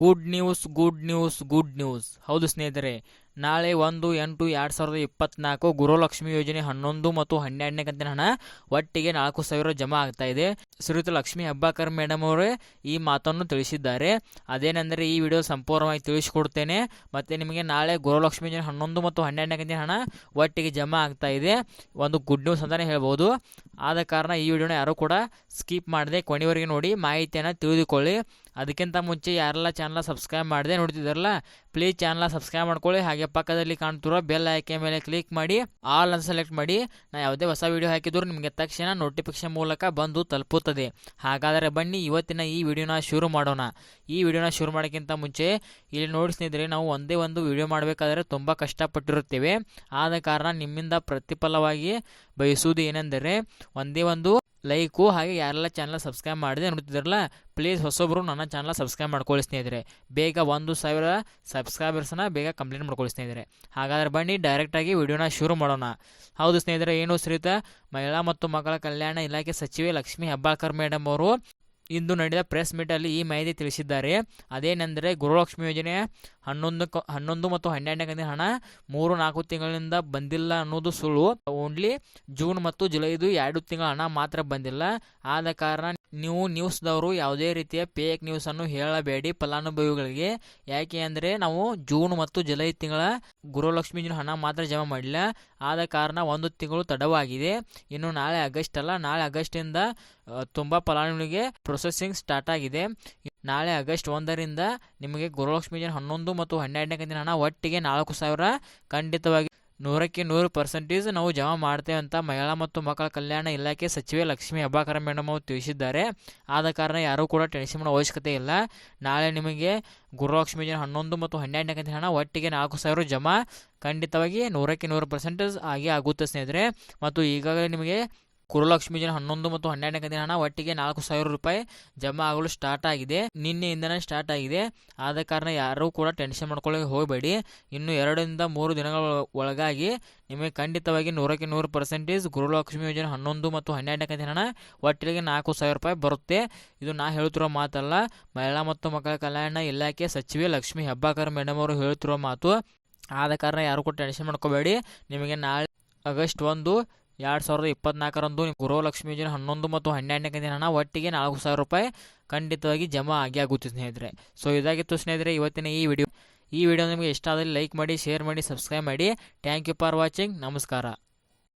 Good news good news good news ಹೌದು ಸ್ನೇಹಿತರೆ ನಾಳೆ ಒಂದು, ಎಂಟು, ಎರಡು ಸಾವಿರದ ಇಪ್ಪತ್ನಾಲ್ಕು ಗುರುಲಕ್ಷ್ಮಿ ಯೋಜನೆ ಹನ್ನೊಂದು ಮತ್ತು ಹನ್ನೆರಡನೇ ಕಂತಿನ ಹಣ ಒಟ್ಟಿಗೆ ನಾಲ್ಕು ಸಾವಿರ ಜಮಾ ಆಗ್ತಾ ಇದೆ. ಶ್ರೀಯುತ ಲಕ್ಷ್ಮಿ ಹಬ್ಬಾಕರ್ ಮೇಡಮ್ ಅವರೇ ಈ ಮಾತನ್ನು ತಿಳಿಸಿದ್ದಾರೆ. ಅದೇನೆಂದರೆ ಈ ವಿಡಿಯೋ ಸಂಪೂರ್ಣವಾಗಿ ತಿಳಿಸಿಕೊಡ್ತೇನೆ. ಮತ್ತು ನಿಮಗೆ ನಾಳೆ ಗುರುಲಕ್ಷ್ಮಿ ಯೋಜನೆ ಹನ್ನೊಂದು ಮತ್ತು ಹನ್ನೆರಡನೇ ಕಂತಿನ ಹಣ ಒಟ್ಟಿಗೆ ಜಮಾ ಆಗ್ತಾ ಇದೆ. ಒಂದು ಗುಡ್ ನ್ಯೂಸ್ ಅಂತಲೇ ಹೇಳ್ಬೋದು. ಆದ ಕಾರಣ ಈ ವಿಡಿಯೋನ ಯಾರೂ ಕೂಡ ಸ್ಕಿಪ್ ಮಾಡದೆ ಕೊನೆವರೆಗೆ ನೋಡಿ ಮಾಹಿತಿಯನ್ನು ತಿಳಿದುಕೊಳ್ಳಿ. ಅದಕ್ಕಿಂತ ಮುಂಚೆ ಯಾರೆಲ್ಲ ಚಾನಲ್ ಸಬ್ಸ್ಕ್ರೈಬ್ ಮಾಡದೆ ನೋಡ್ತಿದ್ದಾರಲ್ಲ ಪ್ಲೀಸ್ ಚಾನಲ್ ಸಬ್ಸ್ಕ್ರೈಬ್ ಮಾಡ್ಕೊಳ್ಳಿ. ಹಾಗೆ ಪಕ್ಕದಲ್ಲಿ ಕಾಣ್ತಿರೋ ಬೆಲ್ ಆಯ್ಕೆ ಮೇಲೆ ಕ್ಲಿಕ್ ಮಾಡಿ ಆಲ್ ಅನ್ನು ಸೆಲೆಕ್ಟ್ ಮಾಡಿ, ನಾ ಯಾವುದೇ ಹೊಸ ವಿಡಿಯೋ ಹಾಕಿದ್ರು ನಿಮಗೆ ತಕ್ಷಣ ನೋಟಿಫಿಕೇಶನ್ ಮೂಲಕ ಬಂದು ತಲುಪುತ್ತದೆ. ಹಾಗಾದರೆ ಬನ್ನಿ ಇವತ್ತಿನ ಈ ವಿಡಿಯೋನ ಶುರು ಮಾಡೋಣ. ಈ ವಿಡಿಯೋನ ಶುರು ಮಾಡೋಕ್ಕಿಂತ ಮುಂಚೆ, ಇಲ್ಲಿ ನೋಡಿ ಸ್ನೇಹಿತರೆ, ನಾವು ಒಂದೇ ಒಂದು ವಿಡಿಯೋ ಮಾಡಬೇಕಾದ್ರೆ ತುಂಬ ಕಷ್ಟಪಟ್ಟಿರುತ್ತೇವೆ. ಆದ ಕಾರಣ ನಿಮ್ಮಿಂದ ಪ್ರತಿಫಲವಾಗಿ ಬಯಸುವುದು ಏನೆಂದರೆ, ಒಂದೇ ಒಂದು ಲೈಕು ಹಾಗೆ ಯಾರೆಲ್ಲ ಚಾನಲ್ ಸಬ್ಸ್ಕ್ರೈಬ್ ಮಾಡಿದೆ ನೋಡ್ತಿದ್ರಲ್ಲ ಪ್ಲೀಸ್ ಹೊಸೊಬ್ಬರು ನನ್ನ ಚಾನಲ್ ಸಬ್ಸ್ಕ್ರೈಬ್ ಮಾಡ್ಕೊಳ್ಳಿ ಸ್ನೇಹಿತರೆ. ಬೇಗ ಒಂದು ಸಾವಿರ ಸಬ್ಸ್ಕ್ರೈಬರ್ಸ್ನ ಬೇಗ ಕಂಪ್ಲೀಟ್ ಮಾಡ್ಕೊಳ್ಳಿ ಸ್ನೇಹಿತರೆ. ಹಾಗಾದ್ರೆ ಬನ್ನಿ ಡೈರೆಕ್ಟಾಗಿ ವಿಡಿಯೋನ ಶುರು ಮಾಡೋಣ. ಹೌದು ಸ್ನೇಹಿತರೆ, ಏನು ಶ್ರೀತ? ಮಹಿಳಾ ಮತ್ತು ಮಕ್ಕಳ ಕಲ್ಯಾಣ ಇಲಾಖೆ ಸಚಿವೆ ಲಕ್ಷ್ಮೀ ಹೆಬ್ಬಾಳ್ಕರ್ ಮೇಡಮ್ ಅವರು ಇಂದು ನಡೆದ ಪ್ರೆಸ್ ಮೀಟಲ್ಲಿ ಈ ಮಾಹಿತಿ ತಿಳಿಸಿದ್ದಾರೆ. ಅದೇನೆಂದರೆ ಗುರುಲಕ್ಷ್ಮಿ ಯೋಜನೆ ಹನ್ನೊಂದು ಹನ್ನೊಂದು ಮತ್ತು ಹನ್ನೆರಡನೇ ಕಂತಿನ ಹಣ ಮೂರು ನಾಲ್ಕು ತಿಂಗಳಿಂದ ಬಂದಿಲ್ಲ ಅನ್ನೋದು ಸುಳ್ಳು. ಓನ್ಲಿ ಜೂನ್ ಮತ್ತು ಜುಲೈದು ಎರಡು ತಿಂಗಳ ಹಣ ಮಾತ್ರ ಬಂದಿಲ್ಲ. ಆದ ಕಾರಣ ನೀವು ನ್ಯೂಸ್ದವರು ಯಾವುದೇ ರೀತಿಯ ಫೇಕ್ ನ್ಯೂಸನ್ನು ಹೇಳಬೇಡಿ ಫಲಾನುಭವಿಗಳಿಗೆ. ಯಾಕೆ ಅಂದರೆ ನಾವು ಜೂನ್ ಮತ್ತು ಜುಲೈ ತಿಂಗಳ ಗುರುಲಕ್ಷ್ಮಿ ಹಣ ಮಾತ್ರ ಜಮಾ ಮಾಡಿಲ್ಲ ಆದ ಕಾರಣ ಒಂದು ತಿಂಗಳು ತಡವಾಗಿದೆ. ಇನ್ನು ನಾಳೆ ಆಗಸ್ಟ್ ಅಲ್ಲ, ನಾಳೆ ಆಗಸ್ಟಿಂದ ತುಂಬ ಫಲಾನುಭವಿಗೆ ಪ್ರೊಸೆಸಿಂಗ್ ಸ್ಟಾರ್ಟ್ ಆಗಿದೆ. ನಾಳೆ ಆಗಸ್ಟ್ ಒಂದರಿಂದ ನಿಮಗೆ ಗುರುಲಕ್ಷ್ಮಿ ಜನ ಹನ್ನೊಂದು ಮತ್ತು ಹನ್ನೆರಡನೇ ಕಂತಿನ ಹಣ ಒಟ್ಟಿಗೆ ನಾಲ್ಕು ಸಾವಿರ. ಖಂಡಿತವಾಗಿ ನೂರಕ್ಕೆ ನೂರು ಪರ್ಸೆಂಟೇಜ್ ನಾವು ಜಮಾ ಮಾಡ್ತೇವೆ ಅಂತ ಮಹಿಳಾ ಮತ್ತು ಮಕ್ಕಳ ಕಲ್ಯಾಣ ಇಲಾಖೆ ಸಚಿವೆ ಲಕ್ಷ್ಮೀ ಅಬ್ಬಾಕರ ಮೇಡಮ್ ಅವರು ತಿಳಿಸಿದ್ದಾರೆ. ಆದ ಕಾರಣ ಯಾರೂ ಕೂಡ ಟೆನ್ಷನ್ ಮಾಡೋ ಅವಶ್ಯಕತೆ ಇಲ್ಲ. ನಾಳೆ ನಿಮಗೆ ಗುರುಲಕ್ಷ್ಮಿ ಜನ ಹನ್ನೊಂದು ಮತ್ತು ಹನ್ನೆರಡನೇ ಕಂತಿನ ಹಣ ಒಟ್ಟಿಗೆ ನಾಲ್ಕು ಸಾವಿರ ಜಮಾ ಖಂಡಿತವಾಗಿ ನೂರಕ್ಕೆ ನೂರು ಪರ್ಸೆಂಟೇಜ್ ಆಗಿ ಆಗುತ್ತೆ ಸ್ನೇಹಿತರೆ. ಮತ್ತು ಈಗಾಗಲೇ ನಿಮಗೆ ಗುರುಲಕ್ಷ್ಮಿ ಜನ ಹನ್ನೊಂದು ಮತ್ತು ಹನ್ನೆರಡನೇ ಕಂತಿನ ಹಣ ಒಟ್ಟಿಗೆ ನಾಲ್ಕು ಸಾವಿರ ರೂಪಾಯಿ ಜಮಾ ಆಗಲು ಸ್ಟಾರ್ಟ್ ಆಗಿದೆ. ನಿನ್ನೆಯಿಂದನೇ ಸ್ಟಾರ್ಟ್ ಆಗಿದೆ. ಆದ ಕಾರಣ ಯಾರೂ ಕೂಡ ಟೆನ್ಷನ್ ಮಾಡ್ಕೊಳ್ಳೋಕೆ ಹೋಗಬೇಡಿ. ಇನ್ನು ಎರಡರಿಂದ ಮೂರು ದಿನಗಳ ಒಳಗಾಗಿ ನಿಮಗೆ ಖಂಡಿತವಾಗಿ ನೂರಕ್ಕೆ ನೂರು ಪರ್ಸೆಂಟೇಜ್ ಗುರುಲಕ್ಷ್ಮಿ ಯೋಜನೆ ಹನ್ನೊಂದು ಮತ್ತು ಹನ್ನೆರಡನೇ ಕಂತಿನ ಹಣ ಒಟ್ಟಿಗೆ ನಾಲ್ಕು ಸಾವಿರ ರೂಪಾಯಿ ಬರುತ್ತೆ. ಇದು ನಾ ಹೇಳ್ತಿರೋ ಮಾತಲ್ಲ. ಮಹಿಳಾ ಮತ್ತು ಮಕ್ಕಳ ಕಲ್ಯಾಣ ಇಲಾಖೆ ಸಚಿವೆ ಲಕ್ಷ್ಮೀ ಹೆಬ್ಬಾಕರ್ ಮೇಡಮ್ ಅವರು ಹೇಳ್ತಿರೋ ಮಾತು. ಆದ ಕಾರಣ ಯಾರು ಕೂಡ ಟೆನ್ಷನ್ ಮಾಡ್ಕೋಬೇಡಿ. ನಿಮಗೆ ನಾಳೆ ಆಗಸ್ಟ್ ಒಂದು ಎರಡು ಸಾವಿರದ ಇಪ್ಪತ್ನಾಲ್ಕರಂದು ಗುರುಲಕ್ಷ್ಮಿ ಯೋಜನೆ ಹನ್ನೊಂದು ಮತ್ತು ಹನ್ನೆರಡನೇ ಕಂತಿನ ಹಣ ಒಟ್ಟಿಗೆ ನಾಲ್ಕು ಸಾವಿರ ರೂಪಾಯಿ ಖಂಡಿತವಾಗಿ ಜಮಾ ಆಗಿ ಆಗುತ್ತೆ ಸ್ನೇಹಿತರೆ. ಸೊ ಇದಾಗಿತ್ತು ಸ್ನೇಹಿತರೆ, ಇವತ್ತಿನ ಈ ವಿಡಿಯೋ ಈ ವಿಡಿಯೋ ನಿಮಗೆ ಇಷ್ಟ ಆದರೆ ಲೈಕ್ ಮಾಡಿ ಶೇರ್ ಮಾಡಿ ಸಬ್ಸ್ಕ್ರೈಬ್ ಮಾಡಿ. ಥ್ಯಾಂಕ್ ಯು ಫಾರ್ ವಾಚಿಂಗ್ ನಮಸ್ಕಾರ.